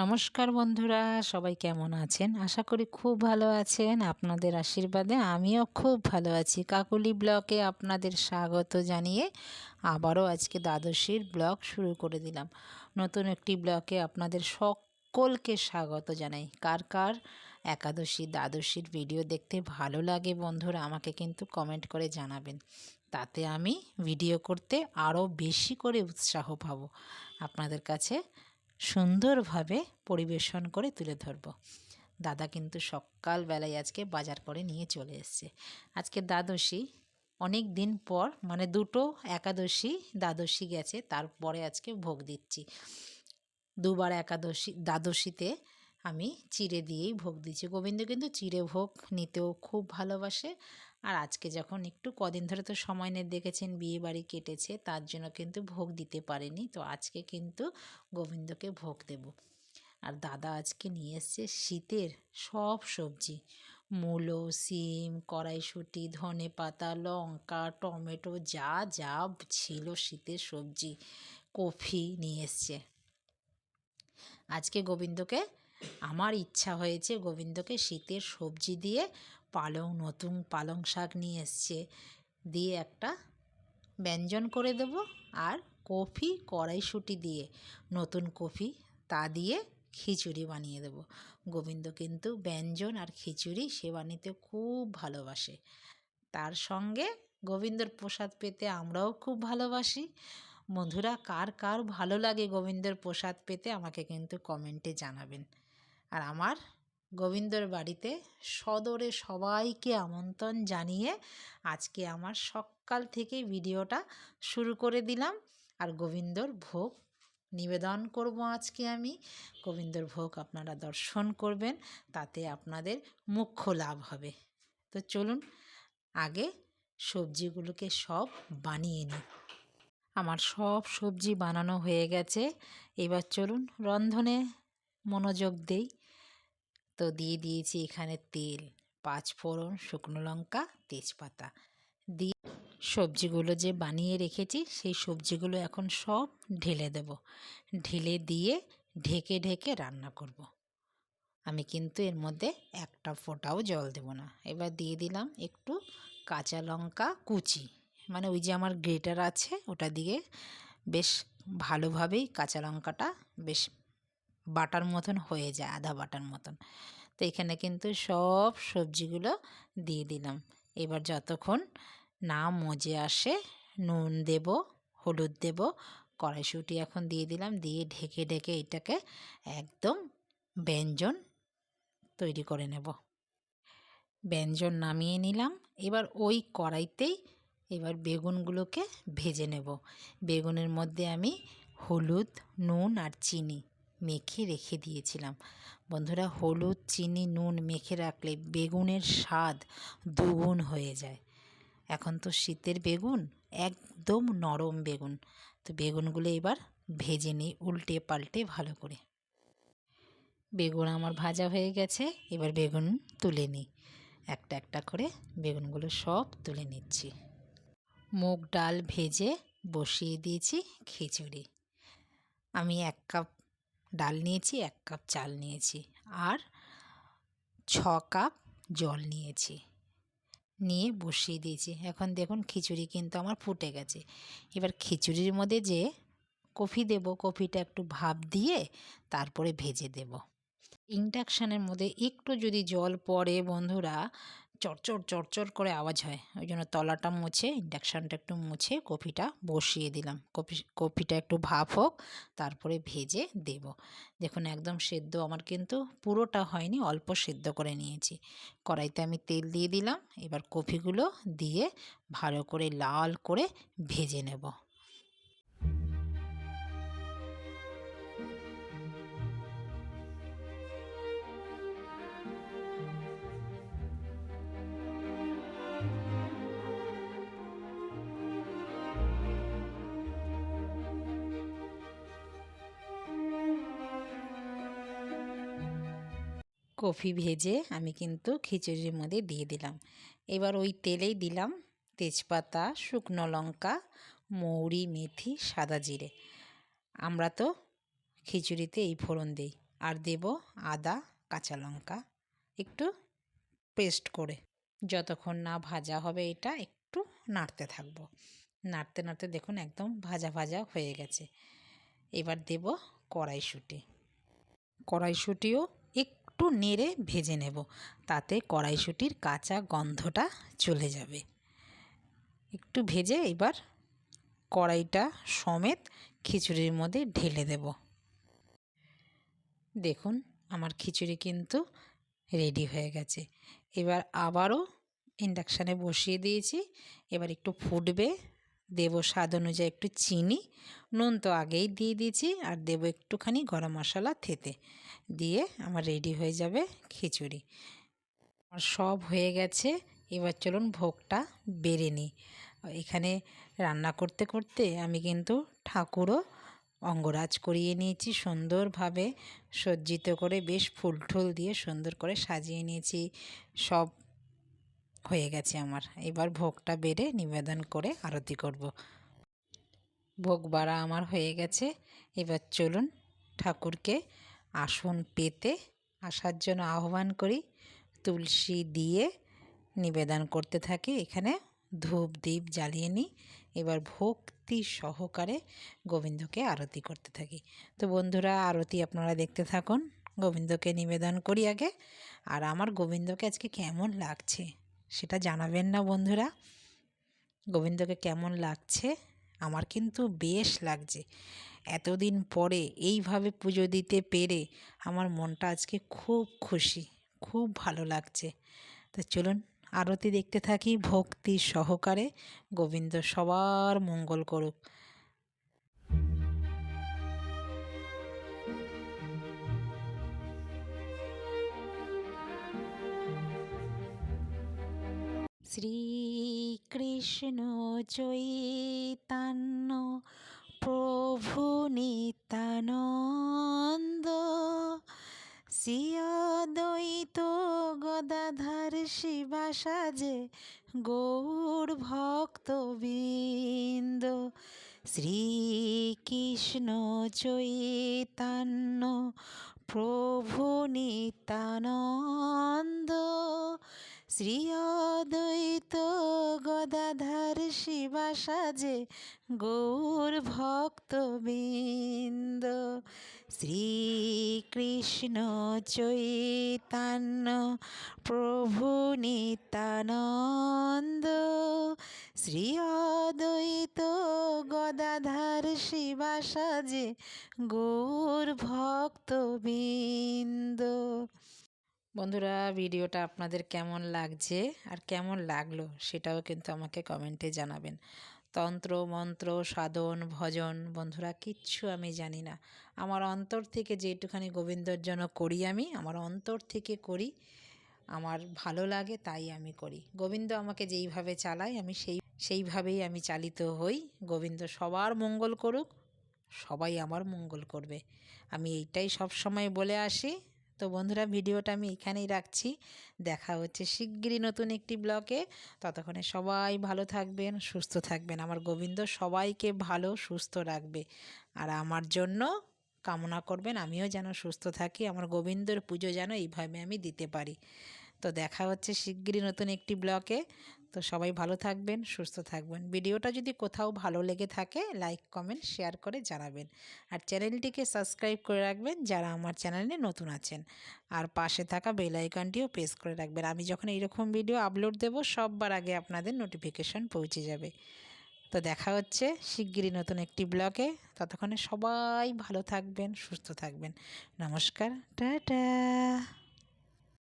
নমস্কার বন্ধুরা, সবাই কেমন আছেন? আশা করি খুব ভালো আছেন। আপনাদের আশীর্বাদে আমিও খুব ভালো আছি। কাকুলি ব্লকে আপনাদের স্বাগত জানিয়ে আবারও আজকে দ্বাদশীর ব্লগ শুরু করে দিলাম। নতুন একটি ব্লকে আপনাদের সকলকে স্বাগত জানাই। কার কার? একাদশী, দ্বাদশীর ভিডিও দেখতে ভালো লাগে বন্ধুরা, আমাকে কিন্তু কমেন্ট করে জানাবেন। তাতে আমি ভিডিও করতে আরও বেশি করে উৎসাহ পাবো। আপনাদের কাছে সুন্দরভাবে পরিবেশন করে তুলে ধরব। দাদা কিন্তু সকালবেলায় আজকে বাজার করে নিয়ে চলে এসছে। আজকে দ্বাদশী, অনেক দিন পর মানে দুটো একাদশী দ্বাদশী গেছে, তারপরে আজকে ভোগ দিচ্ছি। দুবার একাদশী, দ্বাদশীতে আমি চিড়ে দিয়েই ভোগ দিচ্ছি গোবিন্দ কিন্তু চিড়ে ভোগ নিতেও খুব ভালোবাসে। আর আজকে যখন একটু কদিন ধরে তো সময় নিয়ে দেখেছেন বিয়ে বাড়ি কেটেছে, তার জন্য কিন্তু ভোগ দিতে পারেনি। তো আজকে কিন্তু গোবিন্দকে ভোগ দেব। আর দাদা আজকে নিয়ে এসছে শীতের সব সবজি। মূলো, সিম, কড়াইশুঁটি, ধনে পাতা, লঙ্কা, টমেটো, যা যা ছিল শীতের সবজি, কফি নিয়ে এসছে। আজকে গোবিন্দকে আমার ইচ্ছা হয়েছে গোবিন্দকে শীতের সবজি দিয়ে পালং, নতুন পালং শাক নিয়ে এসছে। দিয়ে একটা ব্যঞ্জন করে দেব আর কফি, কড়াইশুঁটি দিয়ে নতুন কফি তা দিয়ে খিচুড়ি বানিয়ে দেব। গোবিন্দ কিন্তু ব্যঞ্জন আর খিচুড়ি সে বানিতে খুব ভালোবাসে। তার সঙ্গে গোবিন্দর প্রসাদ পেতে আমরাও খুব ভালোবাসি। বন্ধুরা, কার কার ভালো লাগে গোবিন্দর প্রসাদ পেতে আমাকে কিন্তু কমেন্টে জানাবেন। আর আমার গোবিন্দর বাড়িতে সদরে সবাইকে আমন্ত্রণ জানিয়ে আজকে আমার সকাল থেকে ভিডিওটা শুরু করে দিলাম। আর গোবিন্দর ভোগ নিবেদন করব আজকে আমি। গোবিন্দর ভোগ আপনারা দর্শন করবেন, তাতে আপনাদের মুখ্য লাভ হবে। তো চলুন, আগে সবজিগুলোকে সব বানিয়ে নিই। আমার সব সবজি বানানো হয়ে গেছে। এবার চলুন রন্ধনে মনোযোগ দেই। তো দিয়ে দিয়েছি এখানে তেল, পাঁচ ফোড়ন, শুকনো লঙ্কা, তেজপাতা। দিয়ে সবজিগুলো যে বানিয়ে রেখেছি, সেই সবজিগুলো এখন সব ঢেলে দেব। ঢেলে দিয়ে ঢেকে ঢেকে রান্না করব। আমি কিন্তু এর মধ্যে একটা ফোঁটাও জল দেব না। এবার দিয়ে দিলাম একটু কাঁচা লঙ্কা কুচি। মানে ওই যে আমার গ্রেটার আছে, ওটা দিয়ে বেশ ভালোভাবেই কাঁচা লঙ্কাটা বেশ বাটার মতন হয়ে যায়, আধা বাটার মতন। তো এখানে কিন্তু সব সবজিগুলো দিয়ে দিলাম। এবার যতক্ষণ না মজে আসে, নুন দেব, হলুদ দেব, কড়াইশুঁটি এখন দিয়ে দিলাম, দিয়ে ঢেকে ঢেকে এটাকে একদম ব্যঞ্জন তৈরি করে নেব। ব্যঞ্জন নামিয়ে নিলাম, এবার ওই কড়াইতেই এবার বেগুনগুলোকে ভেজে নেব। বেগুনের মধ্যে আমি হলুদ, নুন আর চিনি মেখে রেখে দিয়েছিলাম। বন্ধুরা, হলুদ, চিনি, নুন মেখে রাখলে বেগুনের স্বাদ দুগুণ হয়ে যায়। এখন তো শীতের বেগুন, একদম নরম বেগুন। তো বেগুনগুলো এবার ভেজে নিই উল্টে পাল্টে ভালো করে। বেগুন আমার ভাজা হয়ে গেছে, এবার বেগুন তুলে নিই। একটা একটা করে বেগুনগুলো সব তুলে নিচ্ছি। মুগ ডাল ভেজে বসিয়ে দিয়েছি খিচুড়ি। আমি এক কাপ ডাল নিয়েছি, এক কাপ চাল নিয়েছি আর ছ কাপ জল নিয়েছি। নিয়ে বসিয়ে দিয়েছি। এখন দেখুন খিচুড়ি কিন্তু আমার ফুটে গেছে। এবার খিচুড়ির মধ্যে যে কফি দেব, কফিটা একটু ভাপ দিয়ে তারপরে ভেজে দেব। ইন্ডাকশানের মধ্যে একটু যদি জল পড়ে বন্ধুরা চটচড় চটচড় করে আওয়াজ হয়। ওই জন্য তলাটা মুছে, ইন্ডাকশানটা একটু মুছে, কফিটা বসিয়ে দিলাম। কফি, কফিটা একটু ভাপ হোক, তারপরে ভেজে দেব। দেখুন, একদম সেদ্ধ। আমার কিন্তু পুরোটা হয়নি, অল্প সেদ্ধ করে নিয়েছি। কড়াইতে আমি তেল দিয়ে দিলাম। এবার কফিগুলো দিয়ে ভালো করে লাল করে ভেজে নেব। কফি ভেজে আমি কিন্তু খিচুড়ির মধ্যে দিয়ে দিলাম। এবার ওই তেলেই দিলাম তেজপাতা, শুকনো লঙ্কা, মৌরি, মেথি, সাদা জিরে। আমরা তো খিচুড়িতে এই ফোড়ন দিই। আর দেব আদা, কাঁচা লঙ্কা। একটু পেস্ট করে। যতক্ষণ না ভাজা হবে এটা একটু নাড়তে থাকব। নাড়তে নাড়তে দেখুন একদম ভাজা ভাজা হয়ে গেছে। এবার দেব কড়াইশুঁটি। কড়াইশুঁটিও একটু নেড়ে ভেজে নেব। তাতে কড়াইশুঁটির কাঁচা গন্ধটা চলে যাবে। একটু ভেজে এবার কড়াইটা সমেত খিচুড়ির মধ্যে ঢেলে দেব। দেখুন, আমার খিচুড়ি কিন্তু রেডি হয়ে গেছে। এবার আবারও ইন্ডাকশানে বসিয়ে দিয়েছি। এবার একটু ফুটবে। দেব স্বাদ অনুযায়ী একটু চিনি। নুন তো আগেই দিয়ে দিয়েছি আর দেবো একটুখানি গরম মশলা থেতে। দিয়ে আমার রেডি হয়ে যাবে খিচুড়ি। আমার সব হয়ে গেছে, এবার চলুন ভোগটা বেড়ে নিই। এখানে রান্না করতে করতে আমি কিন্তু ঠাকুরও অঙ্গরাজ করিয়ে নিয়েছি, সুন্দরভাবে সজ্জিত করে বেশ ফুল ঠুল দিয়ে সুন্দর করে সাজিয়ে নিয়েছি, সব হয়ে গেছে আমার। এবার ভোগটা বেড়ে নিবেদন করে আরতি করব। ভোগ বাড়া আমার হয়ে গেছে, এবার চলুন ঠাকুরকে আসন পেতে আসার জন্য আহ্বান করি। তুলসী দিয়ে নিবেদন করতে থাকি। এখানে ধূপ দ্বীপ জ্বালিয়ে নিই। এবার ভক্তি সহকারে গোবিন্দকে আরতি করতে থাকি। তো বন্ধুরা, আরতি আপনারা দেখতে থাকুন। গোবিন্দকে নিবেদন করি আগে। আর আমার গোবিন্দকে আজকে কেমন লাগছে সেটা জানাবেন না বন্ধুরা। গোবিন্দকে কেমন লাগছে? আমার কিন্তু বেশ লাগছে। এতদিন পরে এইভাবে পুজো দিতে পেরে আমার মনটা আজকে খুব খুশি, খুব ভালো লাগছে। তো চলুন আরতি দেখতে থাকি, ভক্তি সহকারে গোবিন্দ সবার মঙ্গল করুক। শ্রীকৃষ্ণ চৈতন্য নিত্যানন্দ শ্রীয়দ্বৈত গদাধার শিবা সাজে গৌর ভক্তবৃন্দ। শ্রীকৃষ্ণ চৈতন্য প্রভু নিত্যানন্দ শ্রী অদ্বৈত শিবা সাজে গৌর ভক্তবৃন্দ। শ্রীকৃষ্ণ চৈতন্য প্রভু নিতানন্দ শ্রী অদ্বৈত গদাধার শিবা সাজে গৌর ভক্তবৃন্দ। বন্ধুরা, ভিডিওটা আপনাদের কেমন লাগছে আর কেমন লাগল সেটাও কিন্তু আমাকে কমেন্টে জানাবেন। তন্ত্র, মন্ত্র, সাধন, ভজন, বন্ধুরা কিচ্ছু আমি জানি না। আমার অন্তর থেকে যেটুখানি গোবিন্দর জন্য করি আমি, আমার অন্তর থেকে করি, আমার ভালো লাগে তাই আমি করি। গোবিন্দ আমাকে যেইভাবে চালায় আমি সেই, সেইভাবেই আমি চালিত হই। গোবিন্দ সবার মঙ্গল করুক, সবাই আমার মঙ্গল করবে। আমি এইটাই সব সময় বলে আসি। তো বন্ধুরা ভিডিওটা আমি এখানেই রাখছি। দেখা হচ্ছে শিগগিরই নতুন একটি ব্লগে। ততক্ষণে সবাই ভালো থাকবেন, সুস্থ থাকবেন। আমার গোবিন্দ সবাইকে ভালো, সুস্থ রাখবে। আর আমার জন্য কামনা করবেন, আমিও যেন সুস্থ থাকি, আমার গোবিন্দর পুজো যেন এইভাবে আমি দিতে পারি। তো দেখা হচ্ছে শিগগিরই নতুন একটি ব্লকে তো সবাই ভালো থাকবেন, সুস্থ থাকবেন। ভিডিওটা যদি কোথাও ভালো লেগে থাকে লাইক কমেন্ট শেয়ার করে জানাবেন। আর চ্যানেলটিকে সাবস্ক্রাইব করে রাখবেন যারা আমার চ্যানেলে নতুন আছেন। আর পাশে থাকা বেল আইকনটিও প্রেস করে রাখবেন। আমি যখন এইরকম ভিডিও আপলোড দেব, সববার আগে আপনাদের নোটিফিকেশান পৌঁছে যাবে। তো দেখা হচ্ছে শিগগিরই নতুন একটি ব্লগে ততক্ষণে সবাই ভালো থাকবেন, সুস্থ থাকবেন। নমস্কার, টাটা!